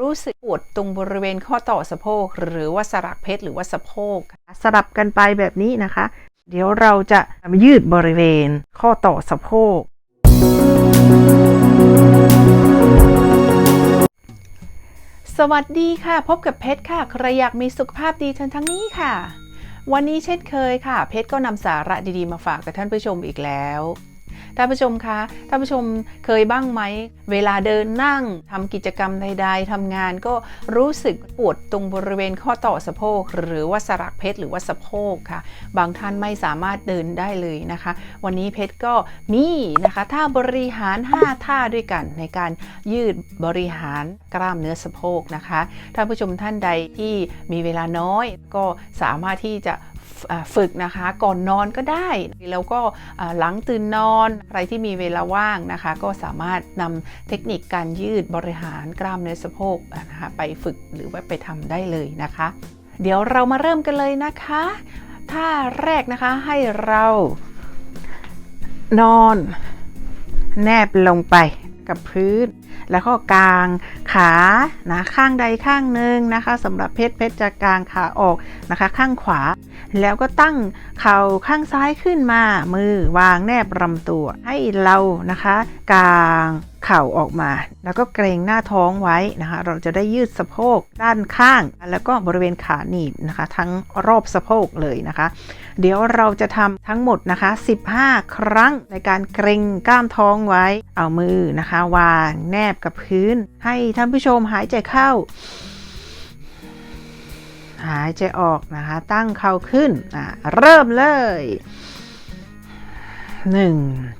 รู้สึกปวดตรงบริเวณข้อต่อสะโพก หรือว่าสลักเพชรหรือว่าสะโพก สลับกันไปแบบนี้นะคะ เดี๋ยวเราจะยืดบริเวณข้อต่อสะโพก สวัสดีค่ะ พบกับเพชรค่ะ ใครอยากมีสุขภาพดีทั้งทั้งนี้ค่ะ วันนี้เช่นเคยค่ะ เพชรก็นำสาระดีๆมาฝากกับท่านผู้ชมอีกแล้ว ท่านผู้ชมคะท่านผู้ชมเคยบ้างไหม เวลาเดินนั่งทำกิจกรรมใด ๆทำงานก็รู้สึกปวดตรงบริเวณข้อต่อสะโพก หรือว่าสลักเพชรหรือว่าสะโพกค่ะ บางท่านไม่สามารถเดินได้เลยนะคะ วันนี้เพชรก็มีนะคะท่าบริหาร 5 ท่าด้วยกันในการยืดบริหารกล้ามเนื้อสะโพกนะคะท่านผู้ชมท่านใดที่มีเวลาน้อยก็สามารถที่จะ ฝึกนะคะ ก่อนนอนก็ได้ แล้วก็หลังตื่นนอนใครที่มีเวลาว่างนะคะ ก็สามารถนำเทคนิคการยืดบริหารกล้ามเนื้อสะโพกนะคะไปฝึกหรือว่าไปทำได้เลยนะคะ เดี๋ยวเรามาเริ่มกันเลยนะคะท่าแรกนะคะให้เรา นอน แนบลงไปกับพื้น แล้วก็กางขานะข้างใดข้างหนึ่งนะคะสำหรับเพชรเพชรจะกางขาออกนะคะ ข้างขวา แล้วก็ตั้งเข่าข้างซ้ายขึ้นมามือวางแนบลำตัวให้เรานะคะกาง เข่าออกมา แล้วก็เกรงหน้าท้องไว้นะคะ เราจะได้ยืดสะโพกด้านข้าง แล้วก็บริเวณขาหนีบนะคะ ทั้งรอบสะโพกเลยนะคะ เดี๋ยวเราจะทำทั้งหมดนะคะ 15 ครั้งในการเกรงกล้ามท้องไว้ เอามือนะคะ วางแนบกับพื้น ให้ท่านผู้ชมหายใจเข้าหายใจออกนะคะ ตั้งเข่าขึ้นอะเริ่มเลย 1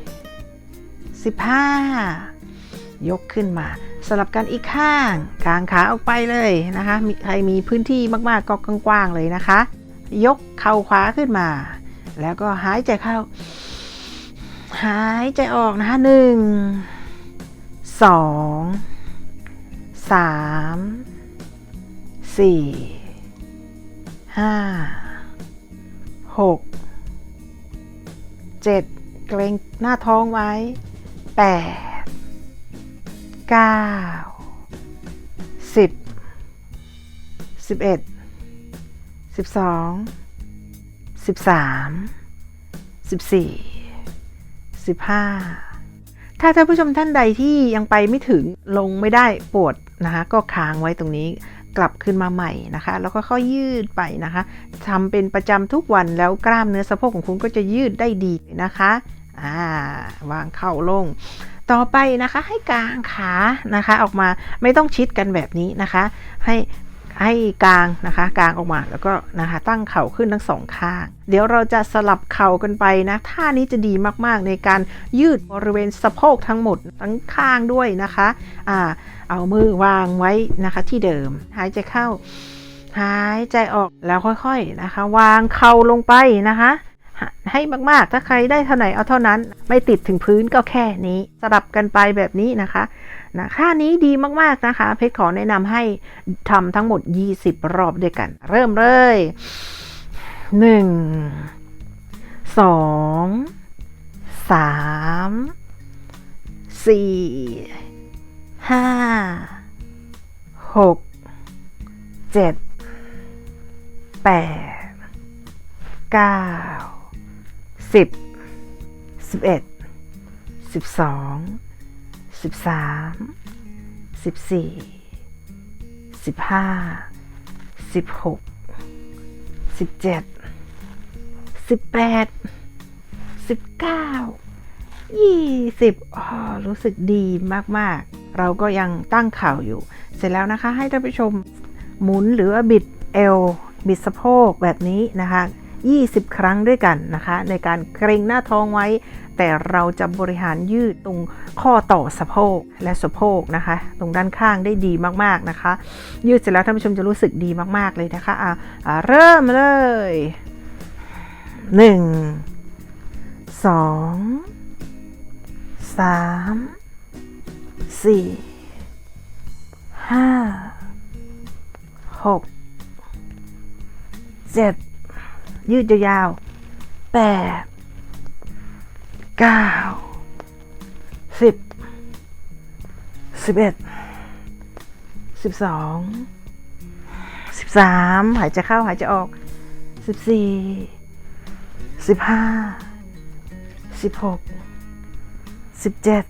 15 ยกขึ้นมาสลับกันอีกข้างกางขาออกไปเลยนะคะมีใครมีพื้นที่มากๆก็กว้างๆเลยนะคะ ยกเข่าขวาขึ้นมา แล้วก็หายใจเข้า หายใจออกนะคะหนึ่งสองสามสี่ห้าหกเจ็ดเกรงหน้าท้องไว้ แปดเก้าสิบสิบเอ็ดสิบสองสิบสามสิบสี่สิบห้าถ้าท่านผู้ชมท่านใดที่ยังไปไม่ถึงลงไม่ได้ปวดนะคะก็ค้างไว้ตรงนี้กลับขึ้นมาใหม่นะคะ แล้วก็ค่อยยืดไปนะคะทำเป็นประจำทุกวันแล้วกล้ามเนื้อสะโพกของคุณก็จะยืดได้ดีนะคะ อ่าวางเข่าลง ต่อไปนะคะให้กางขานะคะออกมาไม่ต้องชิดกันแบบนี้นะคะ ให้ให้กางนะคะกางออกมาแล้วก็นะคะตั้งเข่าขึ้นทั้งสองข้าง เดี๋ยวเราจะสลับเข่ากันไปนะท่านี้จะดีมากๆในการยืดบริเวณสะโพกทั้งหมดทั้งข้างด้วยนะคะอ่าเอามือวางไว้นะคะที่เดิม หายใจเข้า หายใจออกแล้วค่อยๆนะคะ วางเข่าลงไปนะคะ ให้มากๆ ถ้าใครได้เท่าไหร่เอาเท่านั้น ไม่ติดถึงพื้นก็แค่นี้ สลับกันไปแบบนี้นะคะนะค่านี้ดีมากๆนะคะ เพชรขอแนะนำให้ทำทั้งหมด 20 รอบด้วยกัน เริ่มเลย 1 2 3 4 5 6 7 8 9 สิบสิบเอ็ดสิบสองสิบสามสิบสี่สิบห้าสิบหกสิบเจ็ดสิบแปดสิบเก้ายี่สิบอ๋อรู้สึกดีมาก ๆ เราก็ยังตั้งข่าวอยู่ เสร็จแล้วนะคะให้ท่านผู้ชมหมุนหรือว่าบิดเอวบิดสะโพกแบบนี้นะคะ 20 ครั้งด้วยกันนะคะ ในการเกรงหน้าท้องไว้ แต่เราจะบริหารยืดตรงข้อต่อสะโพกและสะโพกนะคะ ตรงด้านข้างได้ดีมากๆนะคะ ยืดเสร็จแล้วท่านผู้ชมจะรู้สึกดีมากๆเลยนะคะอ่าเริ่มเลย 1 2 3 4 5 6 7 ยืดยาวๆแปดเก้าสิบสิบเอ็ดสิบสองสิบสามหายใจเข้าหายใจออกสิบสี่สิบห้าสิบหกสิบเจ็ด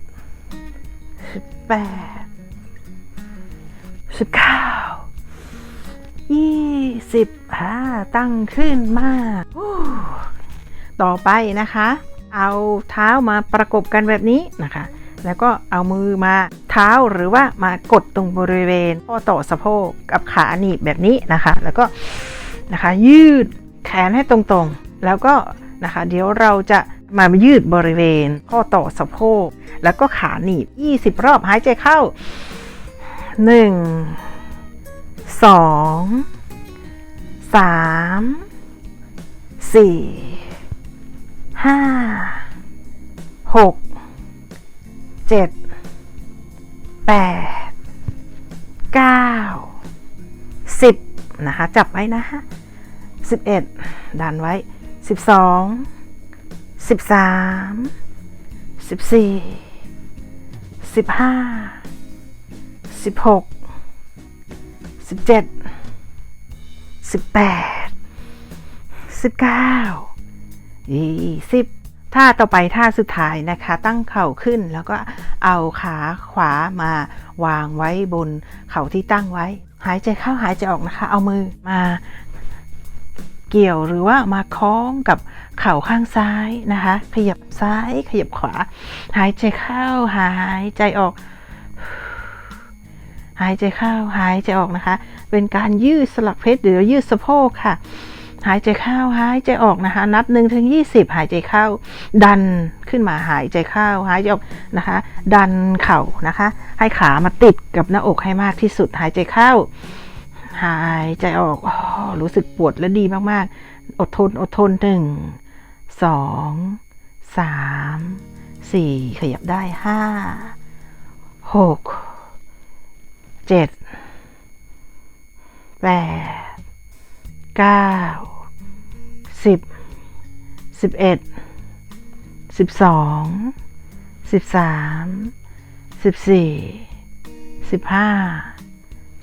สิบแปดสิบเก้า สิบห้าตั้งขึ้นมากต่อไปนะคะ เอาเท้ามาประกบกันแบบนี้นะคะ แล้วก็เอามือมาเท้าหรือว่ามากดตรงบริเวณข้อต่อสะโพกกับขาหนีบแบบนี้นะคะ แล้วก็นะคะ ยืดแขนให้ตรงๆ แล้วก็นะคะ เดี๋ยวเราจะมายืดบริเวณ ข้อต่อสะโพกแล้วก็ขาหนีบ 20 รอบหายใจเข้า 1 2 3 4ห้าหกเจ็ดแปดเก้าสิบนะคะ จับไว้นะฮะสิบเอ็ดดันไว้สิบสองสิบสามสิบสี่สิบห้าสิบหกสิบเจ็ด สิบแปดสิบเก้าสิบท่าต่อไปท่าสุดท้ายนะคะ ตั้งเข่าขึ้นแล้วก็เอาขาขวามาวางไว้บนเข่าที่ตั้งไว้ หายใจเข้าหายใจออกนะคะ เอามือมาเกี่ยวหรือว่ามาคล้องกับเข่าข้างซ้ายนะคะ ขยับซ้ายขยับขวา หายใจเข้าหายใจออก หายใจเข้าหายใจออกนะคะ เป็นการยืดสลักเพชรหรือยืดสะโพกค่ะ หายใจเข้าหายใจออกนะคะ นับ1นถึงยี่สิบหายใจเข้า ดันขึ้นมาหายใจเข้าหายใจออกนะคะ ดันเข่านะคะ ให้ขามาติดกับหน้าอกให้มากที่สุดหายใจเข้า หายใจออกอรู้สึกปวดและดีมากๆ อดทนอดทนหนึ่งสองสามสี่ขยับได้ห้าหก เจ็ดแปดเก้าสิบสิบเอ็ดสิบสองสิบสามสิบสี่สิบห้า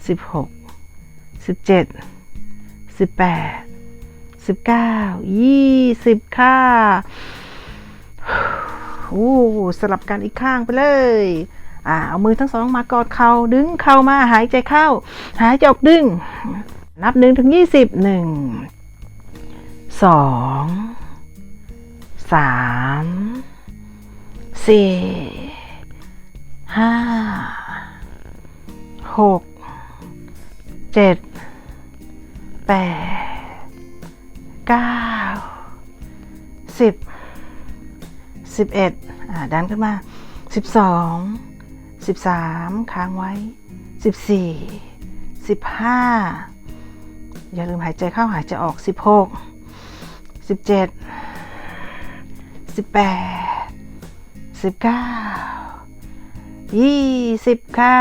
สิบหกสิบเจ็ดสิบแปดสิบเก้ายี่สิบค่ะโอ้สลับกันอีกข้างไปเลย อ่าเอามือทั้งสองมากอดเขา่าดึงเข่ามาหายใจเข้า หายใจออกดึง นับหนึ่งถึงยี่สิบหนึ่งสองสามสี่ห้าหกเจ็ดแปดเก้าสิบสิบเอ็ดอ่าดันขึ้นมาสิบสอง 13 ค้างไว้ 14 15 อย่าลืมหายใจเข้าหายใจออก 16 17 18 19 20 ค่ะ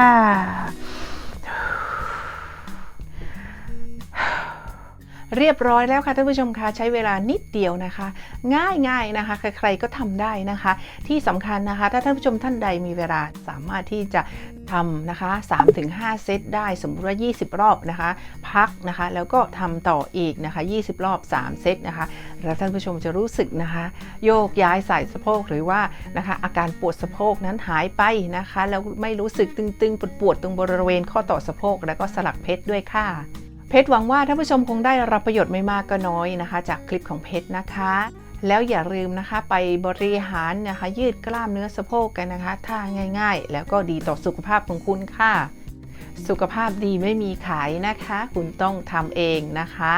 เรียบร้อยแล้วค่ะท่านผู้ชมคะใช้เวลานิดเดียวนะคะ ง่ายๆนะคะ ใครๆก็ทำได้นะคะ ที่สำคัญนะคะ ถ้าท่านผู้ชมท่านใดมีเวลาสามารถที่จะทำนะคะ 3-5 เซตได้สมมติว่า 20 รอบนะคะ พักนะคะ แล้วก็ทำต่ออีกนะคะ 20 รอบ 3 เซตนะคะ แล้วท่านผู้ชมจะรู้สึกนะคะ โยกย้ายสายสะโพกหรือว่านะคะ อาการปวดสะโพกนั้นหายไปนะคะ แล้วไม่รู้สึกตึงๆ ปวดๆ ตรงบริเวณข้อต่อสะโพก แล้วก็สลักเพชรด้วยค่ะ เพชรหวังว่าท่านผู้ชมคงได้รับประโยชน์ไม่มากก็น้อยนะคะ จากคลิปของเพชรนะคะ แล้วอย่าลืมนะคะไปบริหารนะคะ ยืดกล้ามเนื้อสะโพกกันนะคะท่าง่าย ๆ แล้วก็ดีต่อสุขภาพของคุณค่ะ สุขภาพดีไม่มีขายนะคะ คุณต้องทำเองนะคะ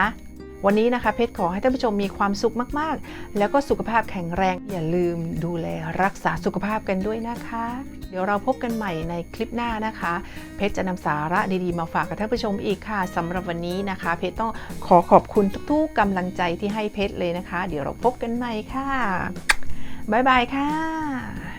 วันนี้นะคะเพชรขอให้ท่านผู้ชมมีความสุขมากๆ แล้วก็สุขภาพแข็งแรง อย่าลืมดูแลรักษาสุขภาพกันด้วยนะคะ เดี๋ยวเราพบกันใหม่ในคลิปหน้านะคะ เพชรจะนำสาระดีๆมาฝากกับท่านผู้ชมอีกค่ะสำหรับวันนี้นะคะ เพชรต้องขอขอบคุณทุกๆกำลังใจที่ให้เพชรเลยนะคะ เดี๋ยวเราพบกันใหม่ค่ะบ๊ายบายค่ะ